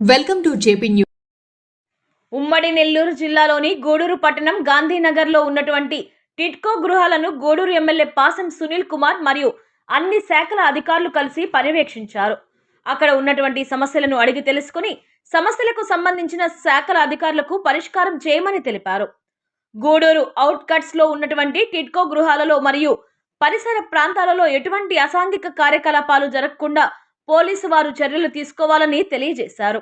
Welcome to JP news ఉమ్మడి నెల్లూరు జిల్లాలోని గూడూరు పట్టణం గాంధీనగర్లో ఉన్నటువంటి టిట్కో గృహాలను గూడూరు ఎమ్మెల్యే పాసం సునీల్ కుమార్ మరియు అన్ని శాఖల అధికారులు కలిసి పర్యవేక్షించారు. అక్కడ ఉన్నటువంటి సమస్యలను అడిగి తెలుసుకుని సమస్యలకు సంబంధించిన శాఖల అధికారులకు పరిష్కారం చేయమని తెలిపారు. గూడూరు అవుట్కట్స్లో ఉన్నటువంటి టిట్కో గృహాలలో మరియు పరిసర ప్రాంతాలలో ఎటువంటి అసాంఘిక కార్యకలాపాలు జరగకుండా పోలీసు వారు చర్యలు తీసుకోవాలని తెలియజేశారు.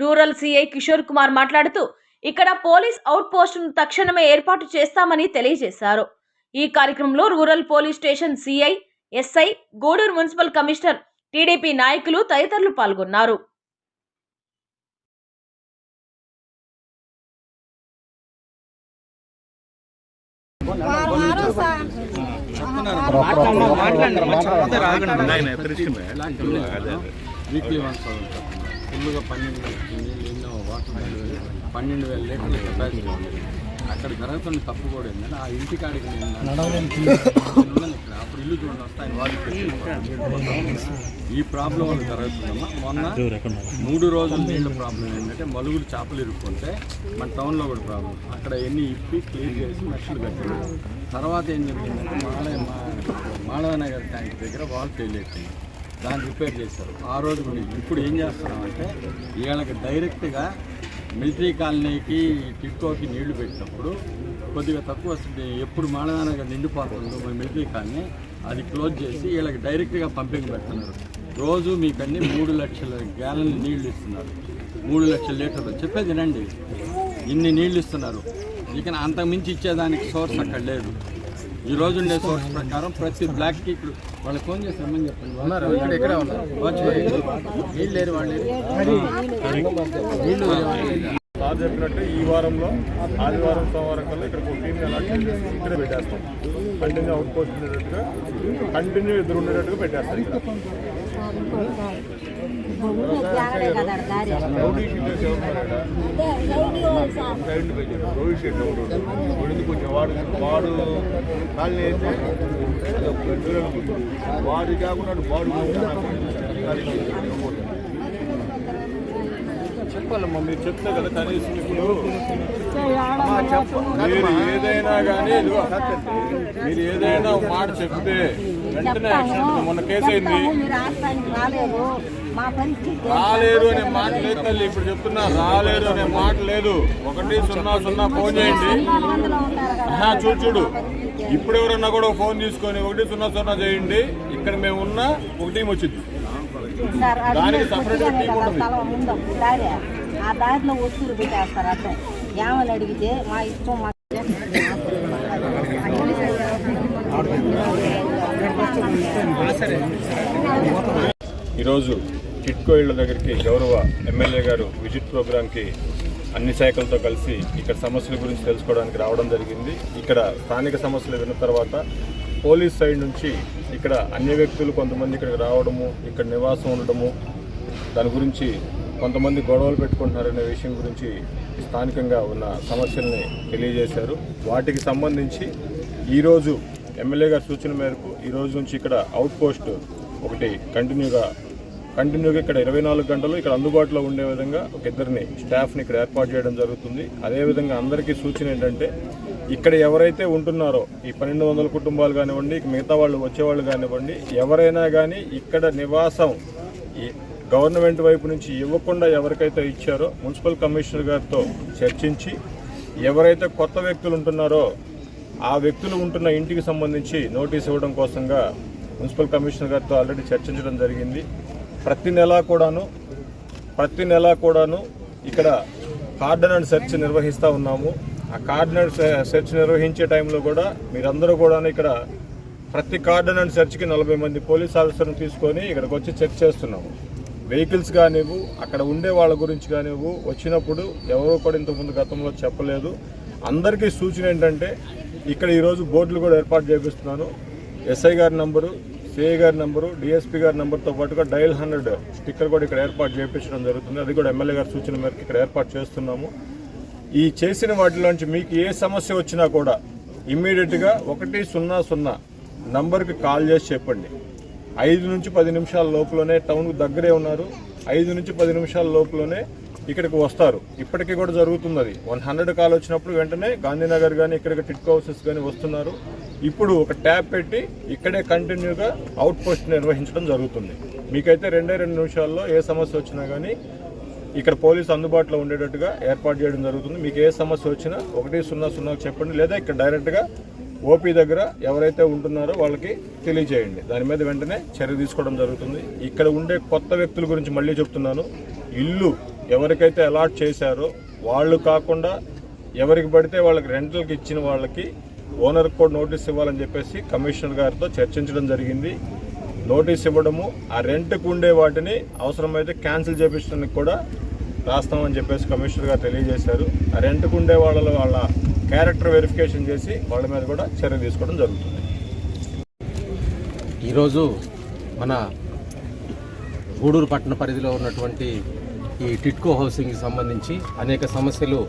రూరల్ సిఐ కిషోర్ కుమార్ మాట్లాడుతూ ఇక్కడ పోలీస్ అవుట్ పోస్టును తక్షణమే ఏర్పాటు చేస్తామని తెలియజేశారు. ఈ కార్యక్రమంలో rural police station CI SI Gudur municipal commissioner TDP నాయకులు తదితరులు పాల్గొన్నారు. వీక్లీ వన్స్ ఉంటాం ఫుల్గా పన్నెండు నీళ్ళు ఎన్నో వాటర్ బాటిల్ పన్నెండు వేల లీటర్ల కెపాసిటీ ఉంది అక్కడ జరుగుతున్న తప్పు కూడా ఏంటంటే ఆ ఇంటి కాడికి ఇక్కడ. అప్పుడు ఇల్లు చూడండి వస్తే ఆయన వాళ్ళు ఈ ప్రాబ్లం వల్ల జరుగుతుందమ్మా. మొన్న మూడు రోజుల నీళ్ళ ప్రాబ్లం ఏంటంటే మలుగురు చేపలు ఇరుక్కుంటే మన టౌన్లో కూడా ప్రాబ్లం అక్కడ ఎన్ని ఇప్పి క్లీన్ చేసి మెషలు కట్టారు తర్వాత ఏం జరిగిందంటే మాలయ మాళవనగర్ ట్యాంక్ దగ్గర వాల్ ఫెయిల్ అయిపోయింది. దాన్ని రిపేర్ చేశారు. ఆ రోజు ఇప్పుడు ఏం చేస్తున్నామంటే వీళ్ళకి డైరెక్ట్గా మిలిటరీ కాలనీకి టిట్కోకి నీళ్ళు పెట్టినప్పుడు కొద్దిగా తక్కువ వస్తుంది. ఎప్పుడు మాడదానగా నిండిపోతుందో మన మిలిటరీ కాలనీ అది క్లోజ్ చేసి వీళ్ళకి డైరెక్ట్గా పంపింగ్ పెడుతున్నారు. రోజు మీకు అన్ని మూడు లక్షల గ్యాలన్ నీళ్ళు ఇస్తున్నారు. మూడు లక్షల లీటర్లు. చెప్పేది రండి ఇన్ని నీళ్ళు ఇస్తున్నారు. ఇక అంతకు మించి ఇచ్చేదానికి సోర్స్ అక్కడ లేదు. ఈ రోజు ఉండే సోర్స్ ప్రకారం ప్రతి బ్లాక్కి ఇప్పుడు వాళ్ళకి ఫోన్ చేసి రమ్మని చెప్పండి. లేరు వాళ్ళు. సార్ చెప్పినట్టు ఈ వారంలో ఆదివారం సోమవారం కల్లా ఇక్కడ ఒక టీం అలాట్ పెట్టేస్తాం. కంటిన్యూ అవుట్ పోస్ట్ ఉండేటట్టుగా కంటిన్యూ ఎదురు ఉండేటట్టుగా పెట్టేస్తాం ఇక్కడ. రౌడీ సైడ్ రౌడీ షీట్ ఎవరు వాడు ఎందుకు వాడు వాడు అయితే వాడి కాకుండా వాడు చెప్పాలమ్మా మీరు చెప్తే కదా కనీసం ఇప్పుడు మీరు ఏదైనా కానీ మీరు ఏదైనా మాట చెప్తే వెంటనే. మొన్న కేసు అయింది. రాలేదు. రాలేరు అనే మాట లేదు తల్లి ఇప్పుడు చెప్తున్నా రాలేరు అనే మాట లేదు. ఒకటి సున్నా సున్నా ఫోన్ చేయండి. చూడు చూడు. ఇప్పుడు ఎవరన్నా కూడా ఫోన్ తీసుకొని ఒకటి సున్నా సున్నా చేయండి. ఇక్కడ మేము ఉన్న ఒక టీం వచ్చింది. దానికి team కదా ఉంటుంది. ఆ దాంట్లో వస్తువులు పెట్టేస్తారు అర్థం ఏమని అడిగితే మా ఇష్టం మా ఈరోజు కిట్కో ఇళ్ళ దగ్గరికి గౌరవ ఎమ్మెల్యే గారు విజిట్ ప్రోగ్రాంకి అన్ని శాఖలతో కలిసి ఇక్కడ సమస్యల గురించి తెలుసుకోవడానికి రావడం జరిగింది. ఇక్కడ స్థానిక సమస్యలు విన్న తర్వాత పోలీస్ సైడ్ నుంచి ఇక్కడ అన్ని వ్యక్తులు కొంతమంది ఇక్కడికి రావడము ఇక్కడ నివాసం ఉండడము దాని గురించి కొంతమంది గొడవలు పెట్టుకుంటున్నారనే విషయం గురించి స్థానికంగా ఉన్న సమస్యల్ని తెలియజేశారు. వాటికి సంబంధించి ఈరోజు ఎమ్మెల్యే గారి సూచన మేరకు ఈ రోజు నుంచి ఇక్కడ అవుట్ పోస్ట్ ఒకటి కంటిన్యూగా కంటిన్యూగా ఇక్కడ ఇరవై నాలుగు గంటలు ఇక్కడ అందుబాటులో ఉండే విధంగా ఒక ఇద్దరిని స్టాఫ్ని ఇక్కడ ఏర్పాటు చేయడం జరుగుతుంది. అదేవిధంగా అందరికీ సూచన ఏంటంటే ఇక్కడ ఎవరైతే ఉంటున్నారో ఈ పన్నెండు వందల కుటుంబాలు కానివ్వండి మిగతా వాళ్ళు వచ్చేవాళ్ళు కానివ్వండి ఎవరైనా కానీ ఇక్కడ నివాసం గవర్నమెంట్ వైపు నుంచి ఇవ్వకుండా ఎవరికైతే ఇచ్చారో మున్సిపల్ కమిషనర్ గారితో చర్చించి ఎవరైతే కొత్త వ్యక్తులు ఉంటున్నారో ఆ వ్యక్తులు ఉంటున్న ఇంటికి సంబంధించి నోటీస్ ఇవ్వడం కోసంగా మున్సిపల్ కమిషనర్ గారితో ఆల్రెడీ చర్చించడం జరిగింది. ప్రతి నెలా కూడాను ప్రతి నెలా కూడాను ఇక్కడ కార్డనర్ సెర్చ్ నిర్వహిస్తూ ఉన్నాము. ఆ కార్డనర్ సెర్చ్ నిర్వహించే టైంలో కూడా మీరందరూ కూడా ఇక్కడ ప్రతి కార్డనర్ సెర్చ్కి నలభై మంది పోలీస్ ఆఫీసర్ని తీసుకొని ఇక్కడికి వచ్చి చెక్ చేస్తున్నాము. వెహికల్స్ కానివ్వు అక్కడ ఉండే వాళ్ళ గురించి కానివ్వు వచ్చినప్పుడు ఎవరో కూడా ఇంతకుముందు గతంలో చెప్పలేదు. అందరికీ సూచన ఏంటంటే ఇక్కడ ఈరోజు బోర్డులు కూడా ఏర్పాటు చేపిస్తున్నాను. ఎస్ఐ గారి నంబరు సిఐ గారి నంబరు డిఎస్పీ గారి నెంబర్తో పాటుగా డయల్ హండ్రెడ్ స్టిక్కర్ కూడా ఇక్కడ ఏర్పాటు చేయించడం జరుగుతుంది. అది కూడా ఎమ్మెల్యే గారి సూచన మేరకు ఇక్కడ ఏర్పాటు చేస్తున్నాము. ఈ చేసిన వాటిలోంచి మీకు ఏ సమస్య వచ్చినా కూడా ఇమ్మీడియట్గా ఒకటి సున్నా సున్నా నంబర్కి కాల్ చేసి చెప్పండి. ఐదు నుంచి పది నిమిషాల లోపలనే టౌన్కు దగ్గరే ఉన్నారు. ఐదు నుంచి పది నిమిషాల లోపులోనే ఇక్కడికి వస్తారు. ఇప్పటికీ కూడా జరుగుతుంది అది. వన్ హండ్రెడ్ కాల్ వచ్చినప్పుడు వెంటనే గాంధీనగర్ కానీ ఇక్కడికి టిట్కో హౌసెస్ కానీ వస్తున్నారు. ఇప్పుడు ఒక ట్యాబ్ పెట్టి ఇక్కడే కంటిన్యూగా అవుట్ పోస్ట్ నిర్వహించడం జరుగుతుంది. మీకైతే రెండే రెండు నిమిషాల్లో ఏ సమస్య వచ్చినా కానీ ఇక్కడ పోలీసు అందుబాటులో ఉండేటట్టుగా ఏర్పాటు చేయడం జరుగుతుంది. మీకు ఏ సమస్య వచ్చినా ఒకటి సున్నా సున్నాకు చెప్పండి. లేదా ఇక్కడ డైరెక్ట్గా ఓపీ దగ్గర ఎవరైతే ఉంటున్నారో వాళ్ళకి తెలియజేయండి. దాని మీద వెంటనే చర్య తీసుకోవడం జరుగుతుంది. ఇక్కడ ఉండే కొత్త వ్యక్తుల గురించి మళ్ళీ చెప్తున్నాను. ఇల్లు ఎవరికైతే అలాట్ చేశారో వాళ్ళు కాకుండా ఎవరికి పడితే వాళ్ళకి రెంటల్కి ఇచ్చిన వాళ్ళకి ఓనర్ కూడా నోటీస్ ఇవ్వాలని చెప్పేసి కమిషనర్ గారితో చర్చించడం జరిగింది. నోటీస్ ఇవ్వడము ఆ రెంట్కు ఉండే వాటిని అవసరమైతే క్యాన్సిల్ చేపించడానికి కూడా రాస్తామని చెప్పేసి కమిషనర్ గారు తెలియజేశారు. ఆ రెంట్కు ఉండే వాళ్ళ వాళ్ళ క్యారెక్టర్ వెరిఫికేషన్ చేసి వాళ్ళ మీద కూడా చర్య తీసుకోవడం జరుగుతుంది. ఈరోజు మన గూడూరు పట్టణ పరిధిలో ఉన్నటువంటి ఈ టిట్కో హౌసింగ్కి సంబంధించి అనేక సమస్యలు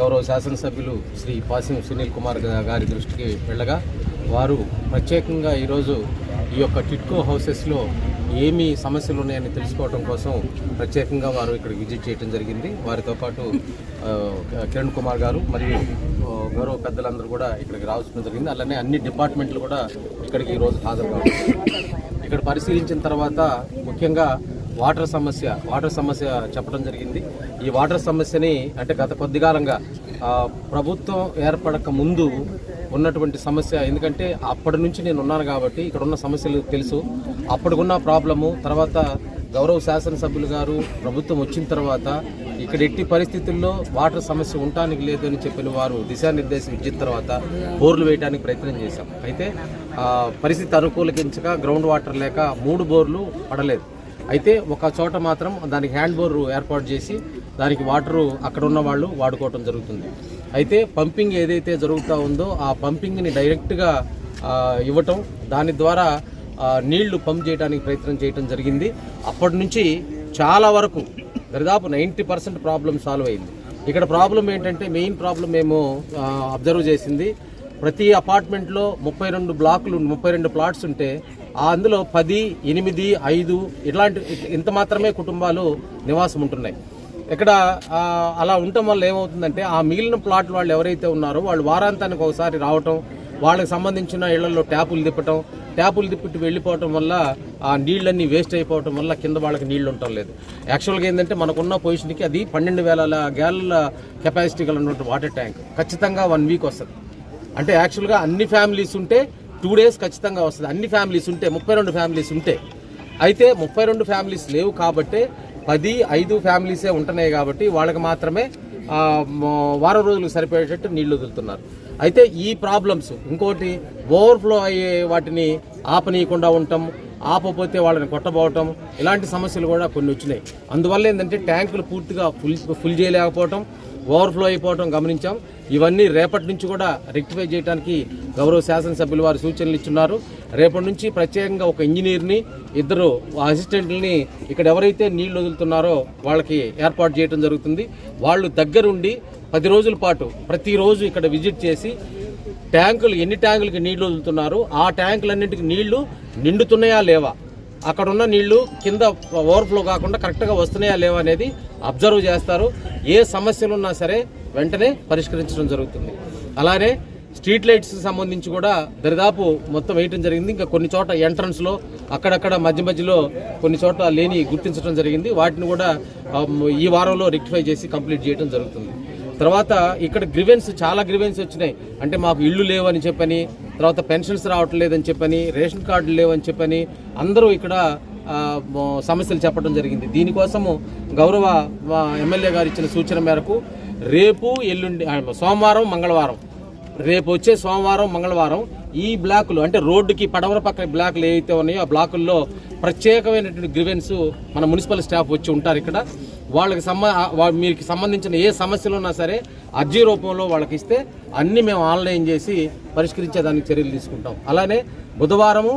గౌరవ శాసనసభ్యులు శ్రీ పాసిం సునీల్ కుమార్ గారి దృష్టికి వెళ్ళగా వారు ప్రత్యేకంగా ఈరోజు ఈ యొక్క టిట్కో హౌసెస్లో ఏమి సమస్యలు ఉన్నాయని తెలుసుకోవడం కోసం ప్రత్యేకంగా వారు ఇక్కడ విజిట్ చేయడం జరిగింది. వారితో పాటు కిరణ్ కుమార్ గారు మరియు గౌరవ పెద్దలందరూ కూడా ఇక్కడికి రావాల్సిన జరిగింది. అలానే అన్ని డిపార్ట్మెంట్లు కూడా ఇక్కడికి ఈరోజు హాజరు కావడం ఇక్కడ పరిశీలించిన తర్వాత ముఖ్యంగా వాటర్ సమస్య వాటర్ సమస్య చెప్పడం జరిగింది. ఈ వాటర్ సమస్యని అంటే గత కొద్ది కాలంగా ప్రభుత్వం ఏర్పడక ముందు ఉన్నటువంటి సమస్య ఎందుకంటే అప్పటి నుంచి నేను ఉన్నాను కాబట్టి ఇక్కడ ఉన్న సమస్యలు తెలుసు. అప్పటికున్న ప్రాబ్లము తర్వాత గౌరవ శాసనసభ్యులు గారు ప్రభుత్వం వచ్చిన తర్వాత ఇక్కడ ఎట్టి పరిస్థితుల్లో వాటర్ సమస్య ఉండటానికి లేదు అని చెప్పిన వారు దిశానిర్దేశం ఇచ్చిన తర్వాత బోర్లు వేయడానికి ప్రయత్నం చేశాం. అయితే పరిస్థితి అనుకూలకించక గ్రౌండ్ వాటర్ లేక మూడు బోర్లు పడలేదు. అయితే ఒక చోట మాత్రం దానికి హ్యాండ్ బోర్ ఏర్పాటు చేసి దానికి వాటరు అక్కడ ఉన్న వాళ్ళు వాడుకోవటం జరుగుతుంది. అయితే పంపింగ్ ఏదైతే జరుగుతూ ఉందో ఆ పంపింగ్ని డైరెక్ట్గా ఇవ్వటం దాని ద్వారా నీళ్ళు పంప్ చేయడానికి ప్రయత్నం చేయడం జరిగింది. అప్పటి నుంచి చాలా వరకు దాదాపు నైంటీ పర్సెంట్ ప్రాబ్లం సాల్వ్ అయింది. ఇక్కడ ప్రాబ్లం ఏంటంటే మెయిన్ ప్రాబ్లం మేము అబ్జర్వ్ చేసింది ప్రతి అపార్ట్మెంట్లో ముప్పై రెండు బ్లాకులు ముప్పై రెండు ప్లాట్స్ ఉంటే ఆ అందులో పది ఎనిమిది ఐదు ఇట్లాంటి ఇంత మాత్రమే కుటుంబాలు నివాసం ఉంటున్నాయి. ఇక్కడ అలా ఉండటం వల్ల ఏమవుతుందంటే ఆ మిగిలిన ప్లాట్ వాళ్ళు ఎవరైతే ఉన్నారో వాళ్ళు వారాంతానికి ఒకసారి రావటం వాళ్ళకి సంబంధించిన ఇళ్ళలో ట్యాపులు తిప్పటం ట్యాపులు తిప్పి వెళ్ళిపోవటం వల్ల ఆ నీళ్ళన్నీ వేస్ట్ అయిపోవటం వల్ల కింద వాళ్ళకి నీళ్ళు ఉండటం లేదు. యాక్చువల్గా ఏంటంటే మనకున్న పొజిషన్కి అది పన్నెండు వేల గ్యాలల కెపాసిటీ గల ఉన్నటువంటి వాటర్ ట్యాంక్. ఖచ్చితంగా వన్ వీక్ వస్తుంది. అంటే యాక్చువల్గా అన్ని ఫ్యామిలీస్ ఉంటే టూ డేస్ ఖచ్చితంగా వస్తుంది. అన్ని ఫ్యామిలీస్ ఉంటే ముప్పై రెండు ఫ్యామిలీస్ ఉంటే. అయితే ముప్పై రెండు ఫ్యామిలీస్ లేవు కాబట్టి పది ఐదు ఫ్యామిలీసే ఉంటున్నాయి కాబట్టి వాళ్ళకి మాత్రమే వారం రోజులకు సరిపోయేటట్టు నీళ్ళు వదులుతున్నారు. అయితే ఈ ప్రాబ్లమ్స్ ఇంకోటి ఓవర్ఫ్లో అయ్యే వాటిని ఆపనీయకుండా ఉండటం ఆపపోతే వాళ్ళని కొట్టబోవటం ఇలాంటి సమస్యలు కూడా కొన్ని వచ్చినాయి. అందువల్ల ఏంటంటే ట్యాంకులు పూర్తిగా ఫుల్ ఫుల్ చేయలేకపోవటం ఓవర్ఫ్లో అయిపోవటం గమనించాం. ఇవన్నీ రేపటి నుంచి కూడా రెక్టిఫై చేయడానికి గౌరవ శాసనసభ్యులు వారు సూచనలు ఇచ్చున్నారు. రేపటి నుంచి ప్రత్యేకంగా ఒక ఇంజనీర్ని ఇద్దరు అసిస్టెంట్లని ఇక్కడ ఎవరైతే నీళ్ళు వదులుతున్నారో వాళ్ళకి ఏర్పాటు చేయడం జరుగుతుంది. వాళ్ళు దగ్గరుండి పది రోజుల పాటు ప్రతిరోజు ఇక్కడ విజిట్ చేసి ట్యాంకులు ఎన్ని ట్యాంకులకి నీళ్ళు వదులుతున్నారు ఆ ట్యాంకులన్నింటికి నీళ్ళు నిండుతున్నాయా లేవా? అక్కడ ఉన్న నీళ్ళు కింద ఓవర్ఫ్లో కాకుండా కరెక్ట్గా వస్తున్నాయా లేవా అనేది అబ్జర్వ్ చేస్తారు. ఏ సమస్యలు ఉన్నా సరే వెంటనే పరిష్కరించడం జరుగుతుంది. అలానే స్ట్రీట్ లైట్స్ సంబంధించి కూడా దరిదాపు మొత్తం వేయటం జరిగింది. ఇంకా కొన్ని చోట ఎంట్రన్స్లో అక్కడక్కడ మధ్య మధ్యలో కొన్ని చోట్ల లేని గుర్తించడం జరిగింది. వాటిని కూడా ఈ వారంలో రెక్టిఫై చేసి కంప్లీట్ చేయడం జరుగుతుంది. తర్వాత ఇక్కడ గ్రివెన్స్ చాలా గ్రివెన్స్ వచ్చినాయి. అంటే మాకు ఇళ్ళు లేవని చెప్పని తర్వాత పెన్షన్స్ రావట్లేదని చెప్పని రేషన్ కార్డులు లేవని చెప్పని అందరూ ఇక్కడ సమస్యలు చెప్పడం జరిగింది. దీనికోసము గౌరవ ఎమ్మెల్యే గారు ఇచ్చిన సూచన మేరకు రేపు ఎల్లుండి సోమవారం మంగళవారం. రేపు వచ్చే సోమవారం మంగళవారం ఈ బ్లాకులు అంటే రోడ్డుకి పడవర పక్కన బ్లాకులు ఏవైతే ఉన్నాయో ఆ బ్లాకుల్లో ప్రత్యేకమైనటువంటి గ్రివెన్స్ మన మున్సిపల్ స్టాఫ్ వచ్చి ఉంటారు ఇక్కడ. వాళ్ళకి సంబ మీకు సంబంధించిన ఏ సమస్యలు ఉన్నా సరే అర్జీ రూపంలో వాళ్ళకి ఇస్తే అన్నీ మేము ఆన్లైన్ చేసి పరిష్కరించేదానికి చర్యలు తీసుకుంటాం. అలానే బుధవారము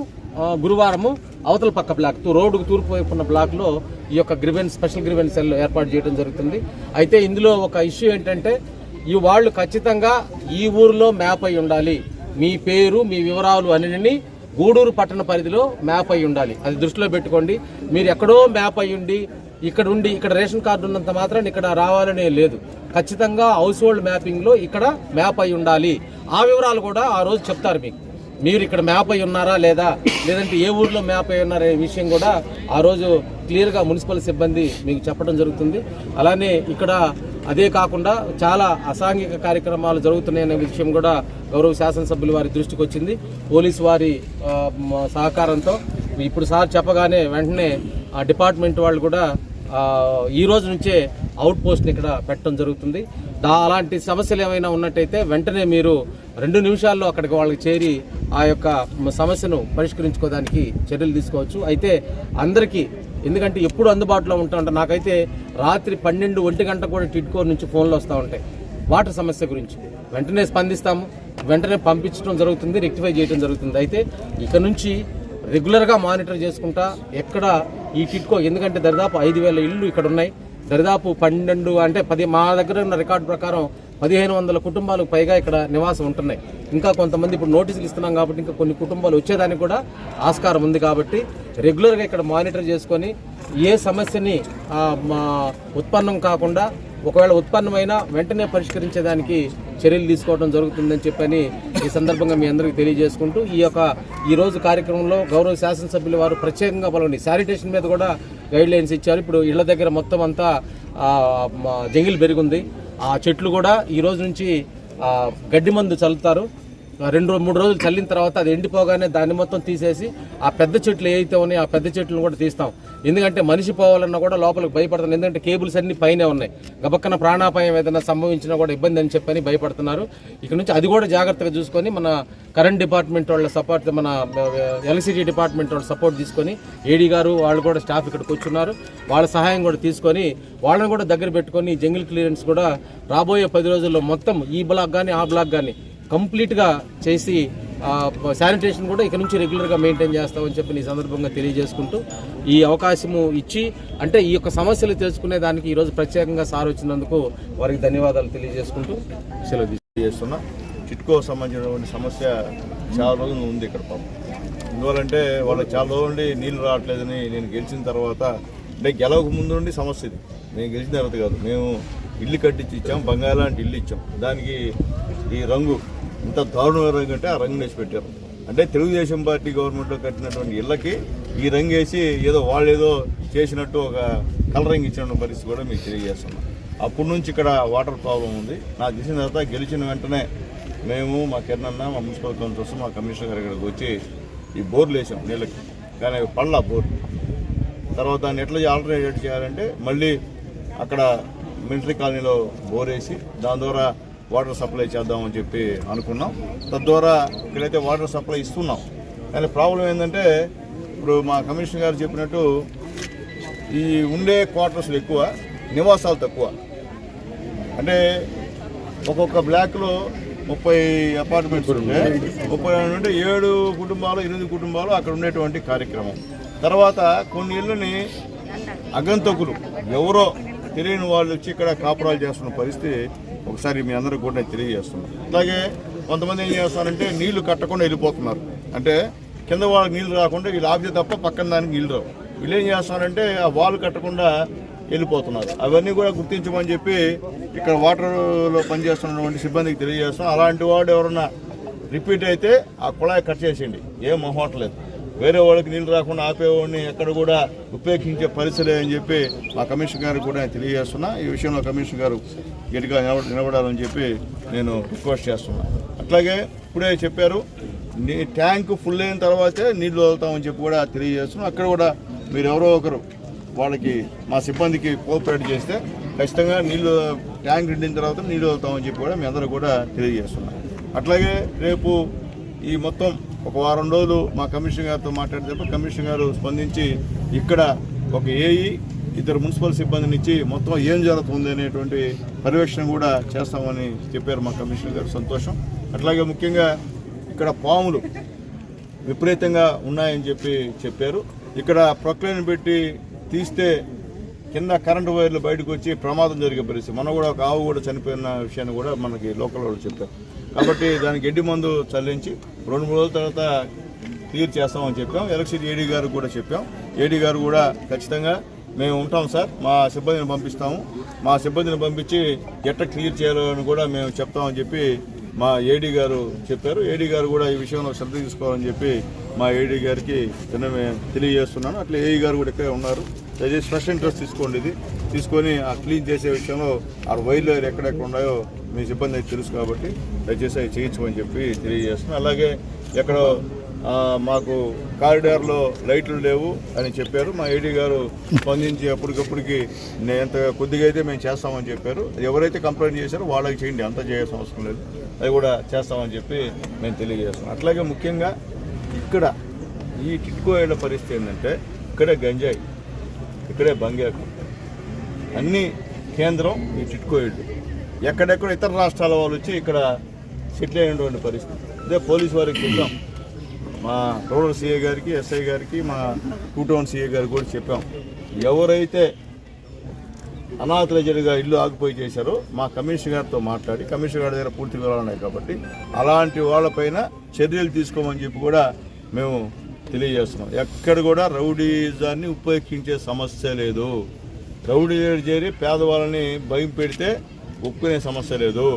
గురువారము అవతల పక్క బ్లాక్ రోడ్డుకు తూర్పు వైపు ఉన్న బ్లాక్లో ఈ యొక్క గ్రివెన్స్ స్పెషల్ గ్రివెన్స్ సెల్ ఏర్పాటు చేయడం జరుగుతుంది. అయితే ఇందులో ఒక ఇష్యూ ఏంటంటే ఈ వాళ్ళు ఖచ్చితంగా ఈ ఊరిలో మ్యాప్ అయి ఉండాలి. మీ పేరు మీ వివరాలు అన్నిటిని గూడూరు పట్టణ పరిధిలో మ్యాప్ అయి ఉండాలి. అది దృష్టిలో పెట్టుకోండి. మీరు ఎక్కడో మ్యాప్ అయ్యుండి ఇక్కడ ఉండి ఇక్కడ రేషన్ కార్డు ఉన్నంత మాత్రం ఇక్కడ రావాలనే లేదు. ఖచ్చితంగా హౌస్ హోల్డ్ మ్యాపింగ్లో ఇక్కడ మ్యాప్ అయి ఉండాలి. ఆ వివరాలు కూడా ఆ రోజు చెప్తారు మీకు. మీరు ఇక్కడ మ్యాప్ అయి ఉన్నారా లేదా? లేదంటే ఏ ఊర్లో మ్యాప్ అయి ఉన్నారా అనే విషయం కూడా ఆ రోజు క్లియర్గా మున్సిపల్ సిబ్బంది మీకు చెప్పడం జరుగుతుంది. అలానే ఇక్కడ అదే కాకుండా చాలా అసాంఘిక కార్యక్రమాలు జరుగుతున్నాయనే విషయం కూడా గౌరవ శాసనసభ్యులు వారి దృష్టికి వచ్చింది. పోలీసు వారి సహకారంతో. ఇప్పుడు సార్ చెప్పగానే వెంటనే ఆ డిపార్ట్మెంట్ వాళ్ళు కూడా ఈ రోజు నుంచే అవుట్ పోస్ట్ని ఇక్కడ పెట్టడం జరుగుతుంది. దా అలాంటి సమస్యలు ఏమైనా ఉన్నట్టయితే వెంటనే మీరు రెండు నిమిషాల్లో అక్కడికి వాళ్ళకి చేరి ఆ యొక్క సమస్యను పరిష్కరించుకోవడానికి చర్యలు తీసుకోవచ్చు. అయితే అందరికీ ఎందుకంటే ఎప్పుడు అందుబాటులో ఉంటా ఉంటా నాకైతే రాత్రి పన్నెండు ఒంటి గంట కూడా టిట్కోర్ నుంచి ఫోన్లు వస్తూ ఉంటాయి. వాటర్ సమస్య గురించి వెంటనే స్పందిస్తాము. వెంటనే పంపించడం జరుగుతుంది రెక్టిఫై చేయడం జరుగుతుంది. అయితే ఇక నుంచి రెగ్యులర్గా మానిటర్ చేసుకుంటా ఎక్కడ ఈ టిట్కో ఎందుకంటే దరిదాపు ఐదు వేల ఇళ్ళు ఇక్కడ ఉన్నాయి. దరిదాపు పన్నెండు అంటే పది మా దగ్గర ఉన్న రికార్డు ప్రకారం పదిహేను వందల కుటుంబాలకు పైగా ఇక్కడ నివాసం ఉంటున్నాయి. ఇంకా కొంతమంది ఇప్పుడు నోటీసులు ఇస్తున్నాం కాబట్టి ఇంకా కొన్ని కుటుంబాలు వచ్చేదానికి కూడా ఆస్కారం ఉంది కాబట్టి రెగ్యులర్గా ఇక్కడ మానిటర్ చేసుకొని ఏ సమస్యని మా ఉత్పన్నం కాకుండా ఒకవేళ ఉత్పన్నమైనా వెంటనే పరిష్కరించేదానికి చర్యలు తీసుకోవడం జరుగుతుందని చెప్పని ఈ సందర్భంగా మీ అందరికీ తెలియజేసుకుంటూ ఈ యొక్క ఈరోజు కార్యక్రమంలో గౌరవ శాసనసభ్యులు వారు ప్రత్యేకంగా పాల్గొని శానిటేషన్ మీద కూడా గైడ్ లైన్స్ ఇచ్చారు. ఇప్పుడు ఇళ్ళ దగ్గర మొత్తం అంతా జంగిల్ పెరిగింది. ఆ చెట్లు కూడా ఈ రోజు నుంచి గడ్డి మందు చల్లుతారు. రెండు మూడు రోజులు చల్లిన తర్వాత అది ఎండిపోగానే దాన్ని మొత్తం తీసేసి ఆ పెద్ద చెట్లు ఏవైతే ఉన్నాయో ఆ పెద్ద చెట్లను కూడా తీస్తాం. ఎందుకంటే మనిషి పోవాలన్నా కూడా లోపలికి భయపడుతున్నారు ఎందుకంటే కేబుల్స్ అన్ని పైనే ఉన్నాయి. గబక్కన ప్రాణాపాయం ఏదైనా సంభవించినా కూడా ఇబ్బంది అని చెప్పని భయపడుతున్నారు. ఇక్కడ నుంచి అది కూడా జాగ్రత్తగా చూసుకొని మన కరెంట్ డిపార్ట్మెంట్ వాళ్ళ సపోర్ట్ మన ఎలక్ట్రిసిటీ డిపార్ట్మెంట్ వాళ్ళ సపోర్ట్ తీసుకొని ఏడీ గారు వాళ్ళు కూడా స్టాఫ్ ఇక్కడికి వచ్చున్నారు వాళ్ళ సహాయం కూడా తీసుకొని వాళ్ళని కూడా దగ్గర పెట్టుకొని జంగిల్ క్లియరెన్స్ కూడా రాబోయే పది రోజుల్లో మొత్తం ఈ బ్లాక్ కానీ ఆ బ్లాక్ కానీ కంప్లీట్గా చేసి శానిటేషన్ కూడా ఇక నుంచి రెగ్యులర్గా మెయింటైన్ చేస్తామని చెప్పి ఈ సందర్భంగా తెలియజేసుకుంటూ ఈ అవకాశము ఇచ్చి అంటే ఈ యొక్క సమస్యలు తెలుసుకునే దానికి ఈరోజు ప్రత్యేకంగా సార్ వచ్చినందుకు వారికి ధన్యవాదాలు తెలియజేసుకుంటూ సెలవు తీసుకుంటున్నాను. చేస్తున్నా. చిట్కో సంబంధించినటువంటి సమస్య చాలా రోజులు ఉంది ఇక్కడ పాపం. ఎందువల్లంటే వాళ్ళకి చాలా రోజుల నుండి నీళ్ళు రావట్లేదని నేను గెలిచిన తర్వాత అంటే గెలవక ముందు నుండి సమస్య ఇది. నేను గెలిచిన తర్వాత కాదు మేము ఇల్లు కట్టించి ఇచ్చాం బంగాళ లాంటి ఇల్లు ఇచ్చాం. దానికి ఈ రంగు ఇంత దారుణమైన రంగు అంటే ఆ రంగు వేసి పెట్టారు. అంటే తెలుగుదేశం పార్టీ గవర్నమెంట్లో కట్టినటువంటి ఇళ్ళకి ఈ రంగు వేసి ఏదో వాళ్ళు ఏదో చేసినట్టు ఒక కలరింగ్ ఇచ్చిన పరిస్థితి కూడా మీకు తెలియజేస్తున్నాం. అప్పటి నుంచి ఇక్కడ వాటర్ ప్రాబ్లం ఉంది. నాకు తెలిసిన తర్వాత గెలిచిన వెంటనే మేము మా కిరణన్న మా మున్సిపల్ కౌన్సిలర్స్ మా కమిషనర్ గారు ఇక్కడికి వచ్చి ఈ బోర్లు వేసాం నీళ్ళకి. కానీ పళ్ళ బోర్ తర్వాత దాన్ని ఎట్లా ఆల్టర్నేట్ చేయాలంటే మళ్ళీ అక్కడ మిలిటరీ కాలనీలో బోర్ వేసి దాని ద్వారా వాటర్ సప్లై చేద్దామని చెప్పి అనుకున్నాం. తద్వారా ఇక్కడైతే వాటర్ సప్లై ఇస్తున్నాం. కానీ ప్రాబ్లం ఏంటంటే ఇప్పుడు మా కమిషనర్ గారు చెప్పినట్టు ఈ ఉండే క్వార్టర్స్లు ఎక్కువ నివాసాలు తక్కువ. అంటే ఒక్కొక్క బ్లాక్లో ముప్పై అపార్ట్మెంట్స్ ఉంటే ముప్పై నుండి ఏడు కుటుంబాలు ఎనిమిది కుటుంబాలు అక్కడ ఉండేటువంటి కార్యక్రమం. తర్వాత కొన్ని ఇళ్ళని అగంతకులు ఎవరో తెలియని వాళ్ళు వచ్చి ఇక్కడ కాపురాలు చేస్తున్న పరిస్థితి ఒకసారి మీ అందరికి కూడా నేను తెలియజేస్తున్నాను. అలాగే కొంతమంది ఏం చేస్తారంటే నీళ్ళు కట్టకుండా వెళ్ళిపోతున్నారు. అంటే కింద వాళ్ళకి నీళ్ళు రాకుండా వీళ్ళు ఆపితే తప్ప పక్కన దానికి నీళ్ళు రావు. వీళ్ళు ఏం చేస్తారంటే ఆ వాళ్ళు కట్టకుండా వెళ్ళిపోతున్నారు. అవన్నీ కూడా గుర్తించమని చెప్పి ఇక్కడ వాటర్లో పనిచేస్తున్నటువంటి సిబ్బందికి తెలియజేస్తాం అలాంటి వాడు ఎవరన్నా రిపీట్ అయితే ఆ కుళాయి కట్ చేసేయండి. ఏం మొహమాటలేదు వేరే వాళ్ళకి నీళ్ళు రాకుండా ఆపేవాడిని ఎక్కడ కూడా ఉపేక్షించే పరిస్థితి అని చెప్పి మా కమిషనర్ గారికి కూడా నేను తెలియజేస్తున్నా. ఈ విషయంలో కమిషనర్ గారు గట్టిగా నిలబడాలని చెప్పి నేను రిక్వెస్ట్ చేస్తున్నా. అట్లాగే ఇప్పుడే చెప్పారు నీ ట్యాంక్ ఫుల్ అయిన తర్వాతే నీళ్ళు వదులుతామని చెప్పి కూడా తెలియజేస్తున్నాం. అక్కడ కూడా మీరు ఎవరో ఒకరు వాళ్ళకి మా సిబ్బందికి కోఆపరేట్ చేస్తే ఖచ్చితంగా నీళ్ళు ట్యాంక్ నిండిన తర్వాత నీళ్ళు వదులుతామని చెప్పి కూడా మీ అందరూ కూడా తెలియజేస్తున్నాం. అట్లాగే రేపు ఈ మొత్తం ఒక వారం రోజులు మా కమిషనర్ గారితో మాట్లాడితే కమిషనర్ గారు స్పందించి ఇక్కడ ఒక ఏఈ ఇద్దరు మున్సిపల్ సిబ్బందిని ఇచ్చి మొత్తం ఏం జరుగుతుంది అనేటువంటి పర్యవేక్షణ కూడా చేస్తామని చెప్పారు మా కమిషనర్ గారు. సంతోషం. అట్లాగే ముఖ్యంగా ఇక్కడ పాములు విపరీతంగా ఉన్నాయని చెప్పి చెప్పారు. ఇక్కడ ప్రొక్లైన్ పెట్టి తీస్తే కింద కరెంటు వైర్లు బయటకు వచ్చి ప్రమాదం జరిగే పరిస్థితి. మనం కూడా ఒక ఆవు కూడా చనిపోయిన విషయాన్ని కూడా మనకి లోకల్ వాళ్ళు చెప్పారు. కాబట్టి దానికి గడ్డి మందు చల్లించి రెండు మూడు రోజుల తర్వాత క్లియర్ చేస్తామని చెప్పాం. ఎలక్షన్ ఏడీ గారు కూడా చెప్పాం. ఏడీ గారు కూడా ఖచ్చితంగా మేము ఉంటాం సార్. మా సిబ్బందిని పంపిస్తాము. మా సిబ్బందిని పంపించి ఎట్ట క్లియర్ చేయాలో అని కూడా మేము చెప్తామని చెప్పి మా ఏడీ గారు చెప్పారు. ఏడీ గారు కూడా ఈ విషయంలో శ్రద్ధ తీసుకోవాలని చెప్పి మా ఏడీ గారికి తెలియజేస్తున్నాను. అట్లా ఏఈ గారు కూడా ఇక్కడే ఉన్నారు. దయచేసి స్పెషల్ ఇంట్రెస్ట్ తీసుకోండి ఇది. తీసుకొని ఆ క్లీన్ చేసే విషయంలో ఆ వైర్లు ఎక్కడెక్కడ ఉన్నాయో మీ సిబ్బంది అయితే తెలుసు కాబట్టి దయచేసి అవి చేయించమని చెప్పి తెలియజేస్తున్నాం. అలాగే ఎక్కడో మాకు కారిడార్లో లైట్లు లేవు అని చెప్పారు. మా ఏడీ గారు స్పందించి అప్పటికప్పటికి ఎంత కొద్దిగా అయితే మేము చేస్తామని చెప్పారు. ఎవరైతే కంప్లైంట్ చేశారో వాళ్ళకి చేయండి అంత చేయాల్సిన అవసరం లేదు. అది కూడా చేస్తామని చెప్పి మేము తెలియజేస్తాం అట్లాగే ముఖ్యంగా ఇక్కడ ఈ టిట్కో ఏళ్ళ పరిస్థితి ఏంటంటే ఇక్కడే గంజాయి ఇక్కడే బంగాకు అన్ని కేంద్రం ఈ టిట్కో ఎక్కడెక్కడ ఇతర రాష్ట్రాల వాళ్ళు వచ్చి ఇక్కడ సెటిల్ అయినటువంటి పరిస్థితి. అదే పోలీసు వారికి చెప్పాం మా రూరల్ సీఏ గారికి ఎస్ఐ గారికి మా టూ టౌన్ సీఏ గారికి కూడా చెప్పాం. ఎవరైతే అనాథలజలుగా ఇల్లు ఆగిపోయి చేశారో మా కమిషనర్ గారితో మాట్లాడి కమిషనర్ గారి దగ్గర పూర్తి వివరాలు కాబట్టి అలాంటి వాళ్ళపైన చర్యలు తీసుకోమని చెప్పి కూడా మేము తెలియజేస్తున్నాం. ఎక్కడ కూడా రౌడీజాన్ని ఉపయోగించే సమస్య లేదు. రౌడీ చేరి పేదవాళ్ళని భయం పెడితే ఒప్పుకునే సమస్య లేదు.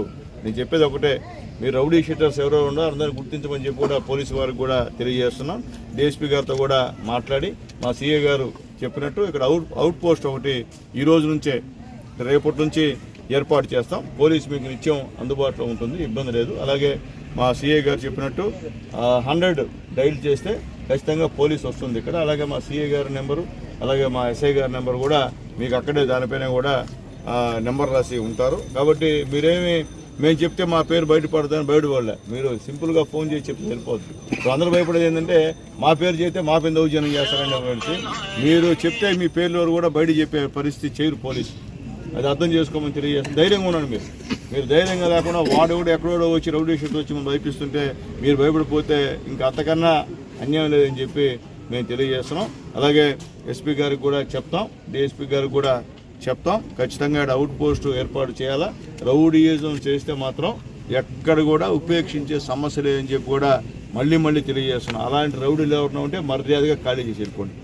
నేను చెప్పేది ఒకటే మీరు రౌడీ షీటర్స్ ఎవరో ఉండో అందరిని గుర్తించమని చెప్పి కూడా పోలీసు వారికి కూడా తెలియజేస్తున్నాం. డిఎస్పీ గారితో కూడా మాట్లాడి మా సీఏ గారు చెప్పినట్టు ఇక్కడ అవుట్ అవుట్ పోస్ట్ ఒకటి ఈ రోజు నుంచే రేపటి నుంచి ఏర్పాటు చేస్తాం. పోలీస్ మీకు నిత్యం అందుబాటులో ఉంటుంది ఇబ్బంది లేదు. అలాగే మా సీఏ గారు చెప్పినట్టు హండ్రెడ్ డైల్ చేస్తే ఖచ్చితంగా పోలీస్ వస్తుంది ఇక్కడ. అలాగే మా సీఏ గారి నెంబరు అలాగే మా ఎస్ఐ గారి నెంబర్ కూడా మీకు అక్కడే దానిపైన కూడా నెంబర్ రాసి ఉంటారు. కాబట్టి మీరేమి మేము చెప్తే మా పేరు బయటపడదని బయటపడలే మీరు సింపుల్గా ఫోన్ చేసి చెప్తే సరిపోద్దు. ఇప్పుడు అందరూ భయపడేది ఏంటంటే మా పేరు చేస్తే మా పేరు దౌర్జన్యం చేస్తారని గురించి మీరు చెప్తే మీ పేర్లు కూడా బయట చెప్పే పరిస్థితి చేయరు పోలీసు. అది అర్థం చేసుకోమని తెలియజేస్తాను. ధైర్యంగా ఉండండి మీరు. మీరు ధైర్యంగా లేకుండా వాడు కూడా ఎక్కడో వచ్చి రౌడీ షీట్ వచ్చి మనం భయపిస్తుంటే మీరు భయపడిపోతే ఇంకా అంతకన్నా అన్యాయం లేదని చెప్పి మేము తెలియజేస్తున్నాం. అలాగే ఎస్పీ గారికి కూడా చెప్తాం. డిఎస్పీ గారికి కూడా చెప్తాం. ఖచ్చితంగా ఈడ అవుట్ పోస్ట్ ఏర్పాటు చేయాలా? రౌడీయిజం చేస్తే మాత్రం ఎక్కడ కూడా ఉపేక్షించే సమస్య లేదని చెప్పి కూడా మళ్ళీ మళ్ళీ తెలియజేస్తున్నాం. అలాంటి రౌడీలు ఎవరైనా ఉంటే మర్యాదగా ఖాళీ చేసి వెళ్ళిపోండి.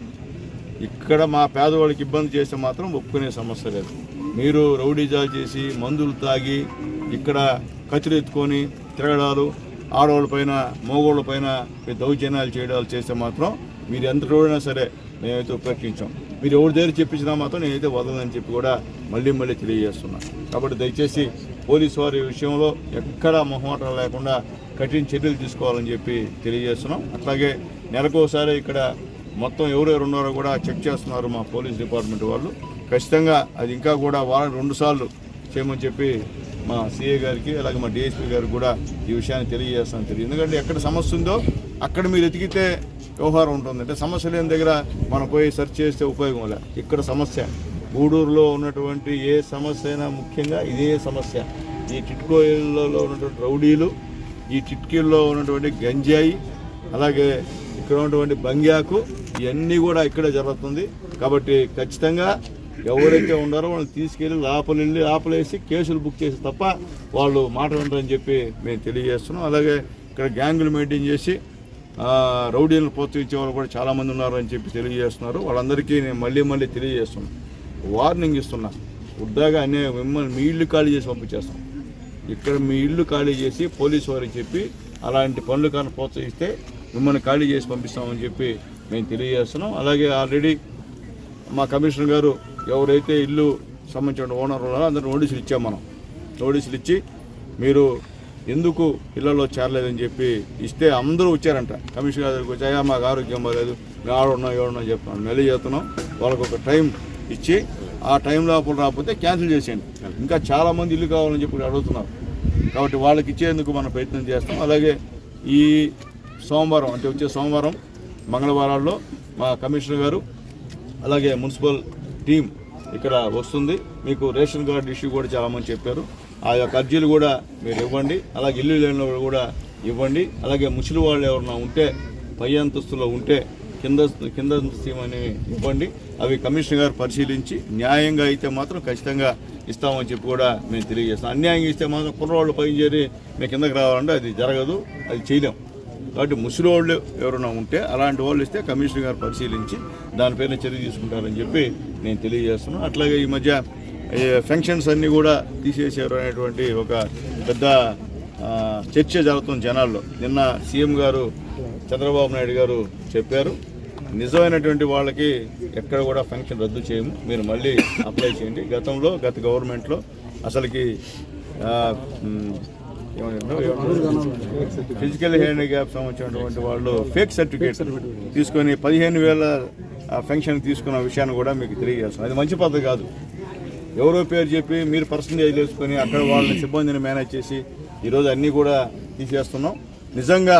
ఇక్కడ మా పేదవాళ్ళకి ఇబ్బంది చేస్తే మాత్రం ఒప్పుకునే సమస్య లేదు. మీరు రౌడీజాలు చేసి మందులు తాగి ఇక్కడ కత్తులు తిరగడాలు ఆడవాళ్ళ పైన పైన దౌర్జన్యాలు చేయడాలు చేస్తే మాత్రం మీరు ఎంత రోడైనా సరే మేమైతే ఉపేక్షించాం. మీరు ఎవరి దగ్గర చెప్పించినా మాత్రం నేనైతే వదలని చెప్పి కూడా మళ్ళీ మళ్ళీ తెలియజేస్తున్నాను కాబట్టి దయచేసి పోలీసు వారి విషయంలో ఎక్కడా మొహమాటం లేకుండా కఠిన చర్యలు తీసుకోవాలని చెప్పి తెలియజేస్తున్నాం. అట్లాగే నెలకోసారి ఇక్కడ మొత్తం ఎవరెవరు ఉన్నారో కూడా చెక్ చేస్తున్నారు మా పోలీస్ డిపార్ట్మెంట్ వాళ్ళు. ఖచ్చితంగా అది ఇంకా కూడా వారం రెండుసార్లు చేయమని చెప్పి మా సిఏ గారికి అలాగే మా డిఎస్పీ గారికి కూడా ఈ విషయాన్ని తెలియజేస్తాను తెలియదు ఎందుకంటే ఎక్కడ సమస్య ఉందో అక్కడ మీరు ఎతికితే వ్యవహారం ఉంటుంది. అంటే సమస్య లేని దగ్గర మనం పోయి సెర్చ్ చేస్తే ఉపయోగం లే. ఇక్కడ సమస్య. గూడూరులో ఉన్నటువంటి ఏ సమస్య అయినా ముఖ్యంగా ఇదే సమస్య. ఈ టిట్కో ఉన్నటువంటి రౌడీలు ఈ టిట్కీల్లో ఉన్నటువంటి గంజాయి అలాగే ఇక్కడ ఉన్నటువంటి బంగ్యాకు ఇవన్నీ కూడా ఇక్కడే జరుగుతుంది. కాబట్టి ఖచ్చితంగా ఎవరైతే ఉన్నారో వాళ్ళని తీసుకెళ్ళి లోపల లోపలేసి కేసులు బుక్ చేసి తప్ప వాళ్ళు మాట వినరని చెప్పి మేము తెలియజేస్తున్నాం. అలాగే ఇక్కడ గ్యాంగులు మెయింటైన్ చేసి రౌడీలను ప్రోత్సహించే వాళ్ళు కూడా చాలామంది ఉన్నారు అని చెప్పి తెలియజేస్తున్నారు. వాళ్ళందరికీ నేను మళ్ళీ మళ్ళీ తెలియజేస్తున్నాను. వార్నింగ్ ఇస్తున్నా. ఉద్దాగా అనే మిమ్మల్ని మీ ఇల్లు ఖాళీ చేసి పంపించేస్తాం. ఇక్కడ మీ ఇల్లు ఖాళీ చేసి పోలీసు వారికి చెప్పి అలాంటి పనులు కానీ ప్రోత్సహిస్తే మిమ్మల్ని ఖాళీ చేసి పంపిస్తామని చెప్పి మేము తెలియజేస్తున్నాం. అలాగే ఆల్రెడీ మా కమిషనర్ గారు ఎవరైతే ఇల్లు సంబంధించిన ఓనర్ ఉన్నారో అందరూ నోటీసులు ఇచ్చాం మనం. నోటీసులు ఇచ్చి మీరు ఎందుకు ఇళ్ళలో చేరలేదని చెప్పి ఇస్తే అందరూ వచ్చారంట. కమిషనర్ గారికి వచ్చి అయ్యా మాకు ఆరోగ్యం బాగాలేదు మేము ఆడున్నాం ఏడున్నాం చెప్తున్నాం మళ్ళీ చేస్తున్నాం వాళ్ళకు ఒక టైం ఇచ్చి ఆ టైం లోపల రాకపోతే క్యాన్సిల్ చేసేయండి. ఇంకా చాలామంది ఇల్లు కావాలని చెప్పి అడుగుతున్నారు. కాబట్టి వాళ్ళకి ఇచ్చేందుకు మనం ప్రయత్నం చేస్తాం. అలాగే ఈ సోమవారం అంటే వచ్చే సోమవారం మంగళవారాల్లో మా కమిషనర్ గారు అలాగే మున్సిపల్ టీం ఇక్కడ వస్తుంది. మీకు రేషన్ కార్డు ఇష్యూ కూడా చాలామంది చెప్పారు. ఆ యొక్క అర్జీలు కూడా మీరు ఇవ్వండి. అలాగే ఇల్లు లేని వాళ్ళు కూడా ఇవ్వండి. అలాగే ముసలి వాళ్ళు ఎవరైనా ఉంటే పై అంతస్తులో ఉంటే కింద కింద అంతస్తు ఇవ్వండి. అవి కమిషనర్ గారు పరిశీలించి న్యాయంగా అయితే మాత్రం ఖచ్చితంగా ఇస్తామని చెప్పి కూడా మేము తెలియజేస్తాం. అన్యాయంగా ఇస్తే మాత్రం కుర్రవాళ్ళు పైన చేరి మేము కిందకి రావాలంటే అది జరగదు అది చేయలేం. కాబట్టి ముసలి వాళ్ళు ఎవరైనా ఉంటే అలాంటి వాళ్ళు ఇస్తే కమిషనర్ గారు పరిశీలించి దానిపైన చర్య తీసుకుంటారని చెప్పి నేను తెలియజేస్తున్నాను. అట్లాగే ఈ మధ్య ఫంక్షన్స్ అన్నీ కూడా తీసేసారు అనేటువంటి ఒక పెద్ద చర్చ జరుగుతుంది జనాల్లో. నిన్న సీఎం గారు చంద్రబాబు నాయుడు గారు చెప్పారు నిజమైనటువంటి వాళ్ళకి ఎక్కడ కూడా ఫంక్షన్ రద్దు చేయము మీరు మళ్ళీ అప్లై చేయండి. గతంలో గత గవర్నమెంట్లో అసలుకి physical handicap physical handicap సంబంధించినటువంటి వాళ్ళు ఫేక్ సర్టిఫికేట్ తీసుకొని పదిహేను వేల ఫంక్షన్ తీసుకున్న విషయాన్ని కూడా మీకు తెలియజేస్తాం. అది మంచి పద్ధతి కాదు. ఎవరో పేరు చెప్పి మీరు పర్సంటేజ్ వేసుకొని అక్కడ వాళ్ళని సిబ్బందిని మేనేజ్ చేసి ఈరోజు అన్నీ కూడా తీసేస్తున్నాం. నిజంగా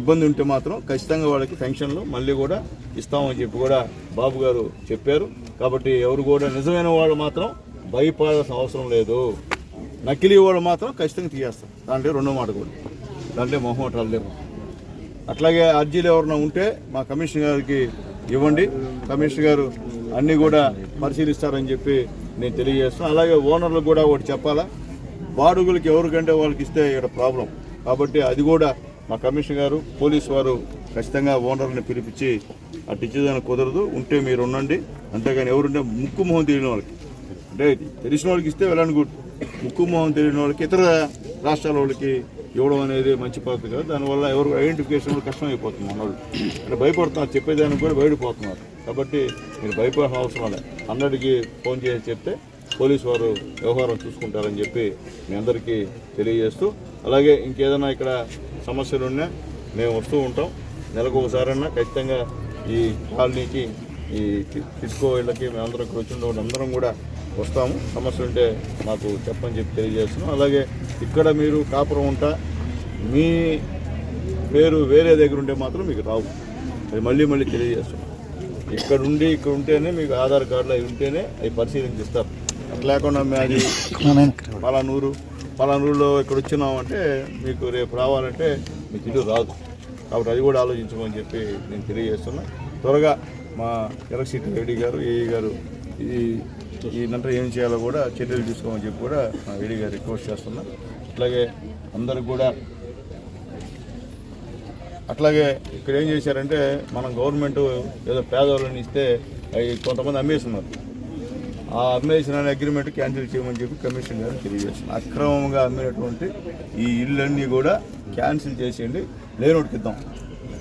ఇబ్బంది ఉంటే మాత్రం ఖచ్చితంగా వాళ్ళకి పెన్షన్లు మళ్ళీ కూడా ఇస్తామని చెప్పి కూడా బాబు గారు చెప్పారు. కాబట్టి ఎవరు కూడా నిజమైన వాళ్ళు మాత్రం భయపడాల్సిన అవసరం లేదు. నకిలీ వాళ్ళు మాత్రం ఖచ్చితంగా తీయేస్తాం దాంట్లో రెండో మాట కూడా. దాంట్లో మొహమాటాలు లేవు. అట్లాగే అర్జీలు ఎవరైనా ఉంటే మా కమిషనర్ గారికి ఇవ్వండి. కమిషనర్ గారు అన్నీ కూడా పరిశీలిస్తారని చెప్పి నేను తెలియజేస్తాను అలాగే ఓనర్లకు కూడా ఒకటి చెప్పాలా? బాడుగులకి ఎవరికంటే వాళ్ళకి ఇస్తే ఇక్కడ ప్రాబ్లం. కాబట్టి అది కూడా మా కమిషనర్ గారు పోలీసు వారు ఖచ్చితంగా ఓనర్ని పిలిపించి అటు ఇచ్చేదానికి కుదరదు. ఉంటే మీరు ఉండండి. అంతేగాని ఎవరుంటే ముక్కు మొహం తెలియని వాళ్ళకి. అంటే తెలిసిన వాళ్ళకి ఇస్తే వెళ్ళండి గుడ్ ముక్కు మొహం తెలియని వాళ్ళకి ఇతర రాష్ట్రాల వాళ్ళకి ఇవ్వడం అనేది మంచి పద్ధతి కాదు. దానివల్ల ఎవరు ఐడెంటిఫికేషన్ కష్టం అయిపోతుంది మన వాళ్ళు అంటే భయపడుతున్నారు. చెప్పేదానికి కూడా బయటపోతున్నారు కాబట్టి మీరు భయపడిన అవసరం లేదు. అందరికీ ఫోన్ చేసి చెప్తే పోలీసు వారు వ్యవహారం చూసుకుంటారని చెప్పి మీ అందరికీ తెలియజేస్తూ అలాగే ఇంకేదైనా ఇక్కడ సమస్యలు ఉన్నా మేము వస్తూ ఉంటాం. నెలకు ఒకసారన్నా ఖచ్చితంగా ఈ కాలనీకి ఈ టిస్కో ఇళ్ళకి మేమందరం ఇక్కడ వచ్చిన అందరం కూడా వస్తాము. సమస్య ఉంటే మాకు చెప్పని చెప్పి తెలియజేస్తున్నాం. అలాగే ఇక్కడ మీరు కాపురం ఉంటా మీ పేరు వేరే దగ్గర ఉంటే మాత్రం మీకు రావు. అది మళ్ళీ మళ్ళీ తెలియజేస్తున్నాం ఇక్కడ ఉండి ఇక్కడ ఉంటేనే మీకు ఆధార్ కార్డులు అవి ఉంటేనే అవి పరిశీలించి ఇస్తారు అట్లా లేకుండా అది పలానూరు పలానూరులో ఇక్కడ వచ్చినామంటే మీకు రేపు రావాలంటే మీకు ఇల్లు రాదు. కాబట్టి అది కూడా ఆలోచించమని చెప్పి నేను తెలియజేస్తున్నా. త్వరగా మా ఎలక్ట్రిసిటీ రెడ్డి గారు ఏఈ గారు ఈ ఈ నంతా ఏం చేయాలో కూడా చర్యలు తీసుకోమని చెప్పి కూడా మా ఏడీ గారు రిక్వెస్ట్ చేస్తున్నా. అట్లాగే అందరికి కూడా అట్లాగే ఇక్కడ ఏం చేశారంటే మనం గవర్నమెంట్ ఏదో పేదవాళ్ళని ఇస్తే అవి కొంతమంది అమ్మేస్తున్నారు. ఆ అమ్మేసిన అగ్రిమెంట్ క్యాన్సిల్ చేయమని చెప్పి కమిషన్ గారు తెలియజేస్తున్నారు. అక్రమంగా అమ్మినటువంటి ఈ ఇళ్ళన్నీ కూడా క్యాన్సిల్ చేసేయండి లేనోటికి ఇద్దాం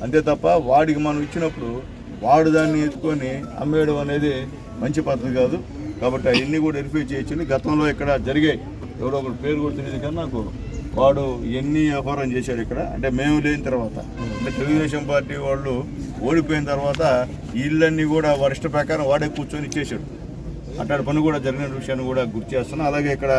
అంతే తప్ప వాడికి మనం ఇచ్చినప్పుడు వాడు దాన్ని ఎత్తుకొని అమ్మేయడం అనేది మంచి పద్ధతి కాదు. కాబట్టి అవన్నీ కూడా వెరిఫై చేయొచ్చు గతంలో ఇక్కడ జరిగాయి. ఎవరో ఒకరు పేరు కూడా తెలియదు కానీ నాకు వాడు ఎన్ని వ్యాపారం చేశాడు ఇక్కడ? అంటే మేము లేని తర్వాత. అంటే తెలుగుదేశం పార్టీ వాళ్ళు ఓడిపోయిన తర్వాత ఇళ్ళన్నీ కూడా వారి ఇష్ట ప్రకారం వాడే కూర్చొని ఇచ్చేసాడు అట్లాంటి పని కూడా జరిగిన విషయాన్ని కూడా గుర్తు చేస్తున్నాను అలాగే ఇక్కడ